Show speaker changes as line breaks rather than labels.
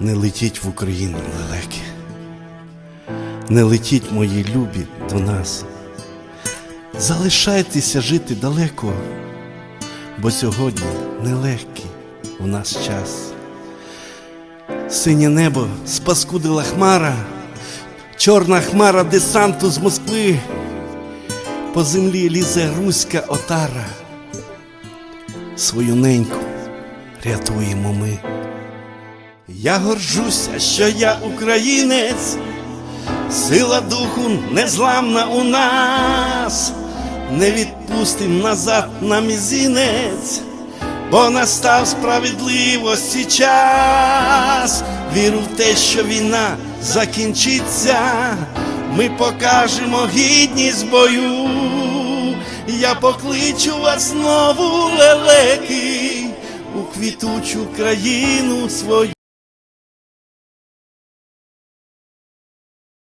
Не летіть в Україну лелеки, не летіть, мої любі, до нас. Залишайтеся жити далеко, бо сьогодні нелегкий у нас час. Синє небо спаскудила хмара, чорна хмара десанту з Москви. По землі лізе руська отара. Свою неньку рятуємо ми. Я горжуся, що я українець, сила духу незламна у нас, не відпустим назад на мізинець, бо настав справедливості час. Віру в те, що війна закінчиться, ми покажемо гідність бою. Я покличу вас знову лелеки у квітучу країну свою.